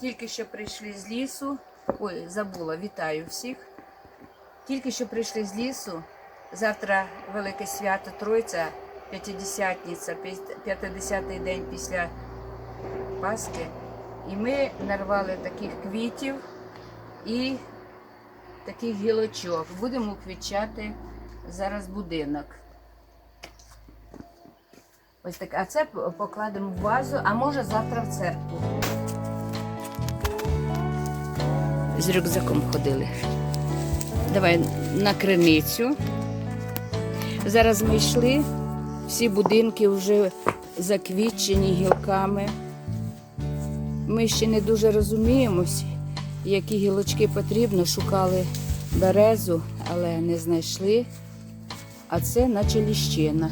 Тільки що прийшли з лісу. Ой, забула, вітаю всіх. Тільки що прийшли з лісу. Завтра велике свято Тройця, П'ятидесятниця, 50-й день після Пасхи. І ми нарвали таких квітів і таких гілочок. Будемо квітчати зараз будинок. Ось так. А це покладемо в вазу, а може завтра в церкву. З рюкзаком ходили. Давай на криницю. Зараз ми йшли, всі будинки вже заквітчені гілками. Ми ще не дуже розуміємось, які гілочки потрібно. Шукали березу, але не знайшли. А це наче ліщина.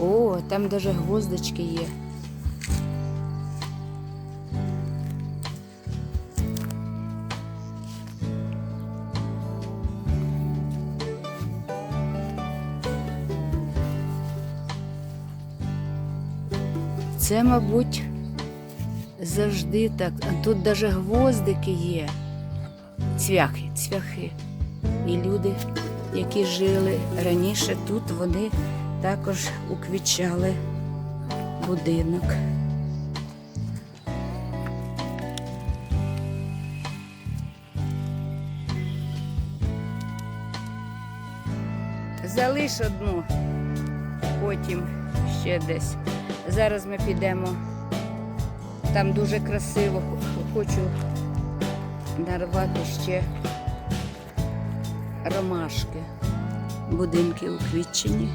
О, там навіть гвоздочки є. Це, мабуть, завжди так. Тут навіть гвоздики є. Цвяхи, цвяхи. І люди, які жили раніше тут, вони також уквічали будинок. Залиш одну, потім ще десь. Зараз ми підемо. Там дуже красиво. Хочу нарвати ще ромашки. Будинки уквітчені.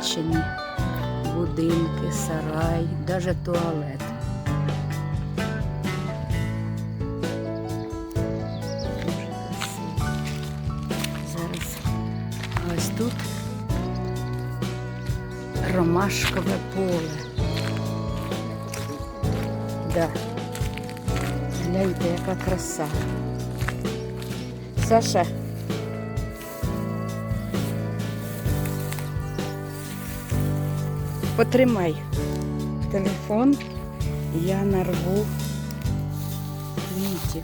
Уквітчені будинки, сарай, навіть туалет. Зараз ось тут ромашкове поле. Да. Гляньте, яка краса. Саша. Потримай телефон, я нарву квітів.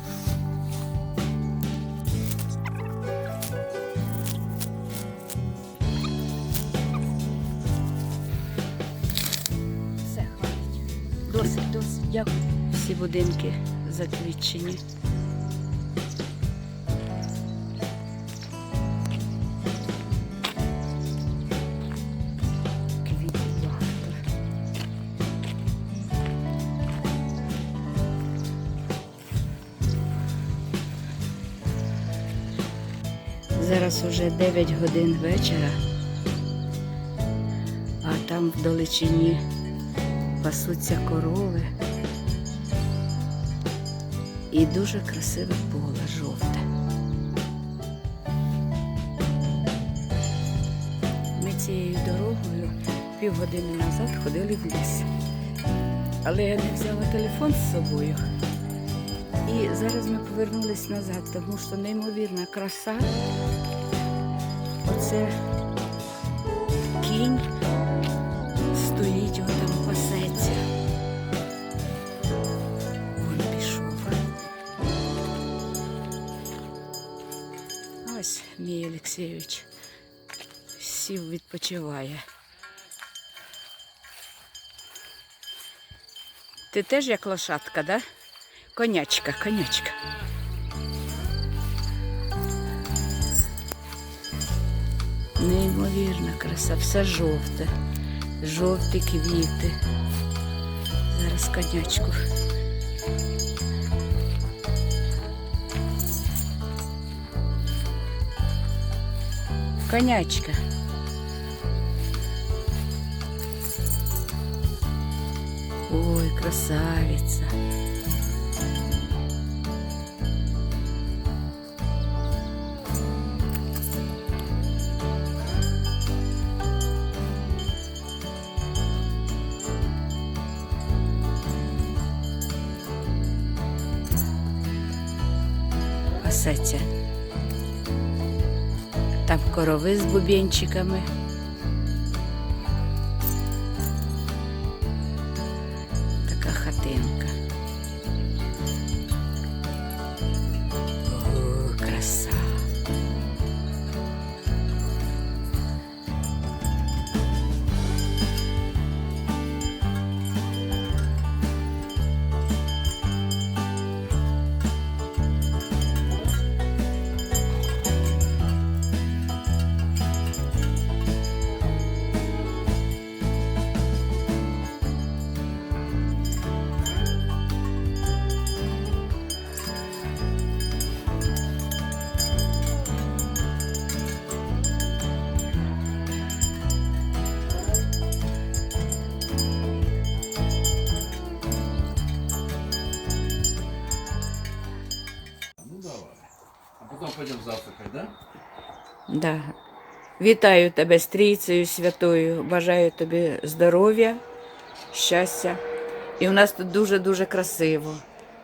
Все, хватить. Досить, досить. Дякую. Всі будинки заквітчені. Зараз уже 9 годин вечора, а там в далечині пасуться корови. І дуже красиве поле жовте. Ми цією дорогою півгодини назад ходили в ліс. Але я не взяла телефон з собою. І зараз ми повернулись назад, тому що неймовірна краса. Оце кінь стоїть, он там пасеться. Вон пішов. Ось мій Олексійович сів відпочиває. Ти теж як лошадка, да? Конячка, конячка. Неймовірна краса, все жовте, жовті квіти. Зараз конячку. Конячка. Ой, красавица. Там корови з бубенчиками. Да? Да. Вітаю тебе з Трійцею Святою. Бажаю тобі здоров'я, щастя. І у нас тут дуже-дуже красиво.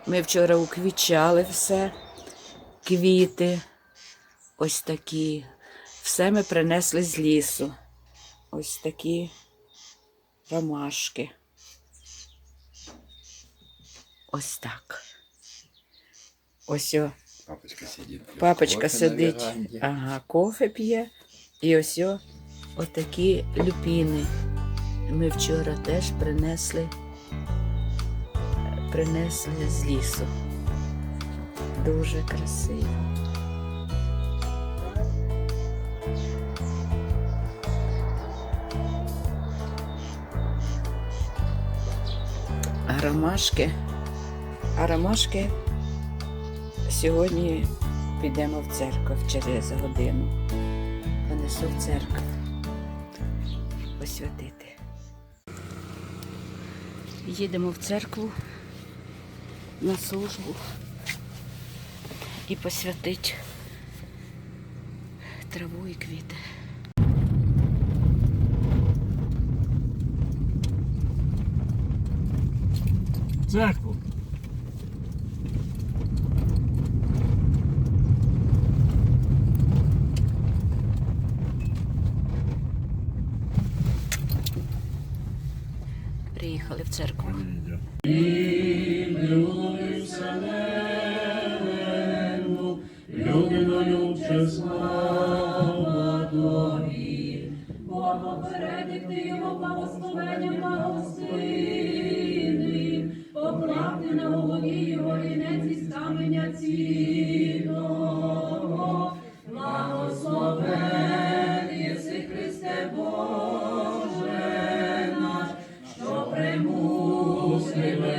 Ми вчора уквічали все, квіти, ось такі. Все ми принесли з лісу. Ось такі ромашки. Ось так. Ось о. Папочка сидит. пьет Папочка сидить, ага, кофе п'є. І ось о, отакі люпіни. Ми вчора теж принесли, принесли з лісу. Дуже красиво. А ромашки, а ромашки Сьогодні підемо в церкву через годину. Понесу в церкву посвятити. Їдемо в церкву на службу і посвятити траву і квіти. Церкву. Приїхали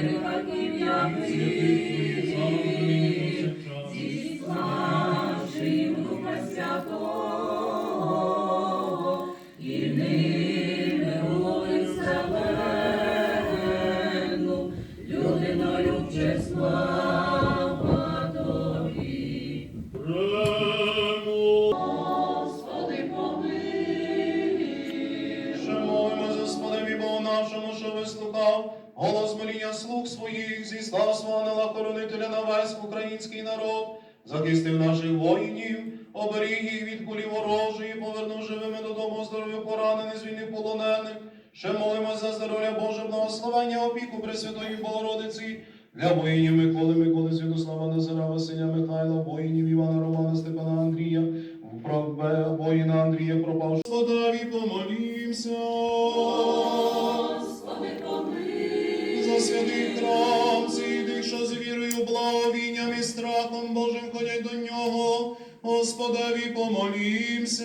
forgive your peace. Нашому, що вислухав голос моління слуг своїх, зіслав свого ангела на весь український народ, захистив наших воїнів, оберіг їх від кулі ворожої, повернув живими додому здоров'я поранених, звільнив полонених. Ще молимо за здоров'я Боже, благословення, опіку Пресвятої Богородиці, для воїнів Миколи, Миколи, Святослава, Назара, Василя, Михайла, воїнів Івана, Романа, Степана, Андрія, про воїна Андрія пропав. Господеві помолімся. Нього. Господеві помолімся.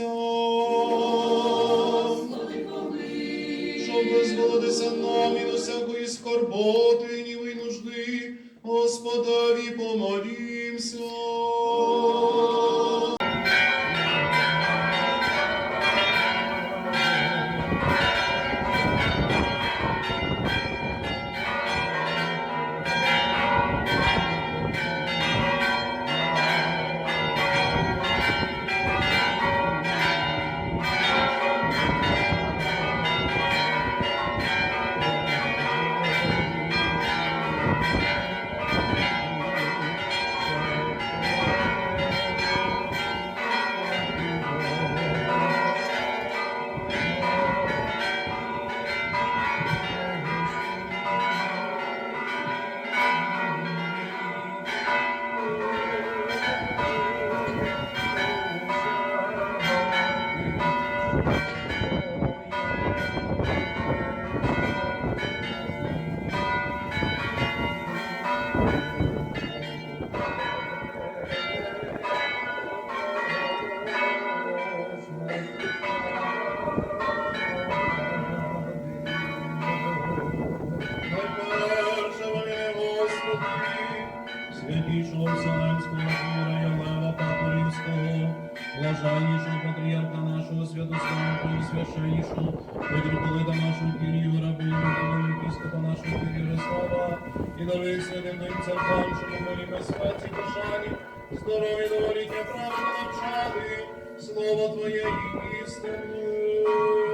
Митрополита нашу Кирію, рабину, та епископа нашого Кирію слава, і даруй святим тим церквам, що помилі ми святі державі, здорові говоріння правильно навчати, слово Твоє і істину.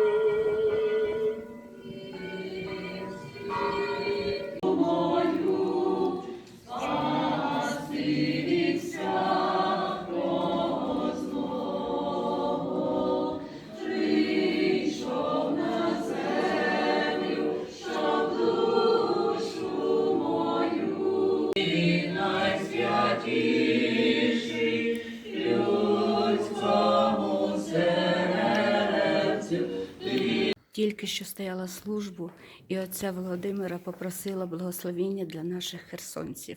Тільки що стояла службу, і отця Володимира попросила благословіння для наших херсонців.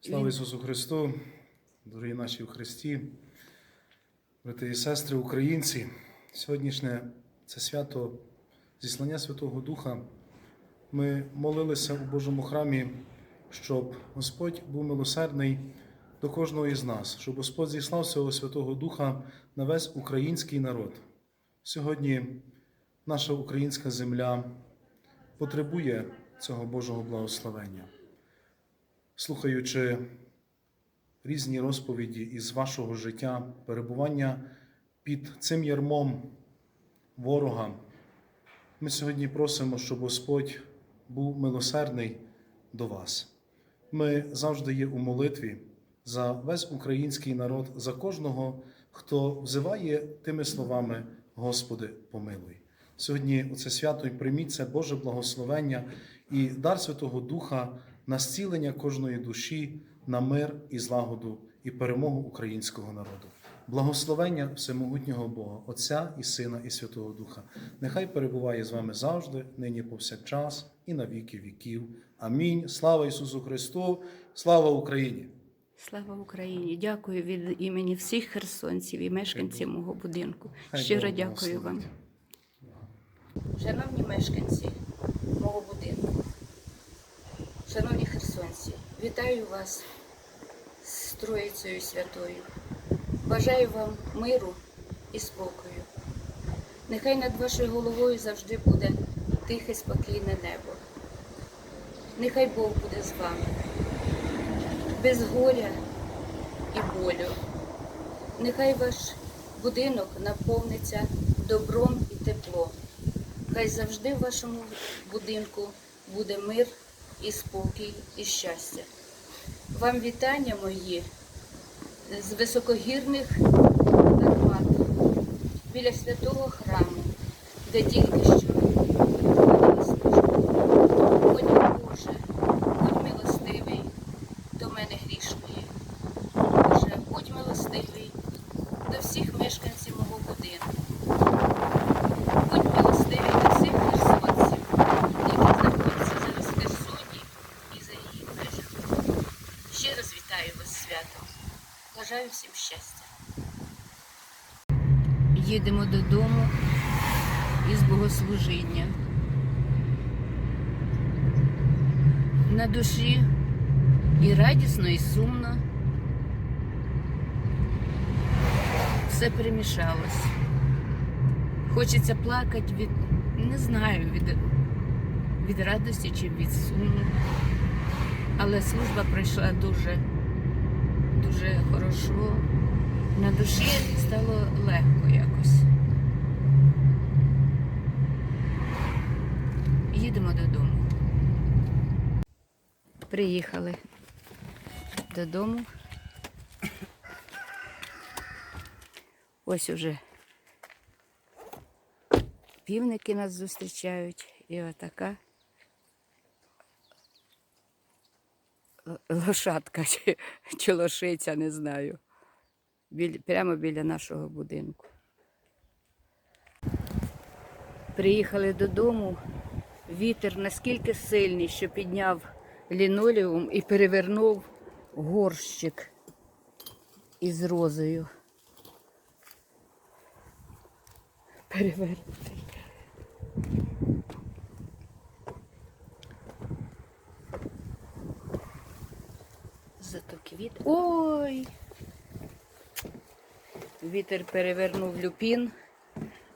Слава Ісусу Христу, дорогі наші в Христі, брати і сестри, українці. Сьогоднішнє це свято зіслання Святого Духа. Ми молилися у Божому храмі, щоб Господь був милосердний до кожного із нас, щоб Господь зіслав свого Святого Духа на весь український народ. Сьогодні наша українська земля потребує цього Божого благословення слухаючи різні розповіді із вашого життя, перебування під цим ярмом ворога, ми сьогодні просимо, щоб Господь був милосердний до вас. Ми завжди є у молитві за весь український народ, за кожного, хто взиває тими словами Господи, помилуй. Сьогодні у це свято і прийміть це Боже благословення і дар Святого Духа на зцілення кожної душі, на мир і злагоду і перемогу українського народу. Благословення Всемогутнього Бога, Отця і Сина, і Святого Духа. Нехай перебуває з вами завжди, нині повсякчас і на віки віків. Амінь. Слава Ісусу Христу! Слава Україні! Слава Україні! Дякую від імені всіх херсонців і мешканців мого будинку. Щиро дякую вам. Шановні мешканці мого будинку, шановні херсонці, вітаю вас з Троїцею Святою. Бажаю вам миру і спокою. Нехай над вашою головою завжди буде тихе, спокійне небо. Нехай Бог буде з вами, без горя і болю. Нехай ваш будинок наповниться добром і теплом. Хай завжди в вашому будинку буде мир і спокій і щастя. Вам вітання мої з високогірних Карпат біля святого храму, де тільки що проводили службу. Будь Боже, будь милостивий до мене грішної. Боже, будь милостивий до всіх мешканців мого будинку. Будь милостивий до всіх херсонців, які знаходяться зараз в Херсоні і за її межами. Ще раз вітаю вас святом. Бажаю всім щастя. Їдемо додому із богослужіння. На душі і радісно, і сумно. Все перемішалось. Хочеться плакати від, не знаю, від, від радості чи від суму. Але служба пройшла дуже, дуже хорошо. На душі стало легко якось. Їдемо додому. Приїхали додому. Ось уже півники нас зустрічають і отака лошадка чи, чи лошиця, не знаю. Біль, прямо біля нашого будинку. Приїхали додому. Вітер наскільки сильний, що підняв лінолеум і перевернув горщик із розою. Перевернутий. Зато. Ой! Вітер перевернув люпін.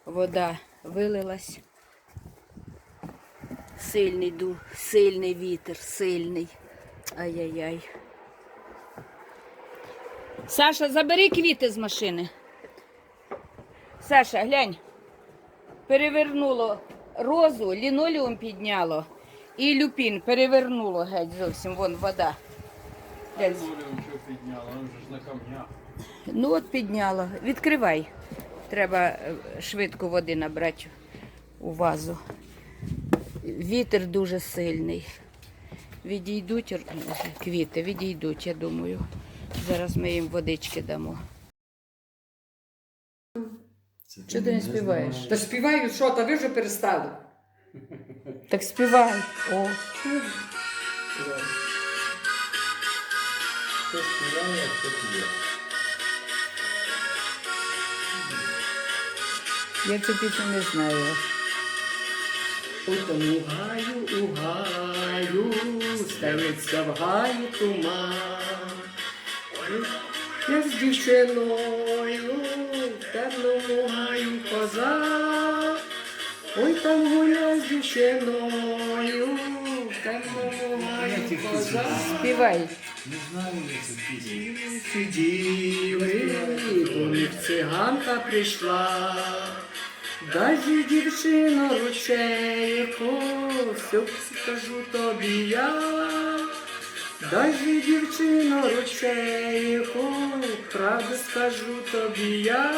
вода вилилась. Сильний ду, сильний вітер, сильний. Ай-яй-яй. Саша, забери квіти з машини. Саша, глянь. Перевернуло розу, лінолеум підняло. І люпін перевернуло геть зовсім, вон вода. Ж на камнях. Ну от підняло. Відкривай. Треба е, швидко води набрати у вазу. Вітер дуже сильний. Відійдуть квіти, відійдуть, я думаю. Зараз ми їм водички дамо. Чого ти не співаєш? Та співаю, що, та ви вже перестали. Так співай. О. Я цю пісню не знаю. У тому гаю, у гаю, стелиться в гаю туман. Я з дівчиною в темному гаю коза. Ой, там гуляє з дівчиною в темному гаю коза. Співай. Сиділи, до них циганка прийшла. Дай же, дівчино, ручейку, все скажу тобі я. Дай же, дівчино, ручейку, правду скажу тобі я.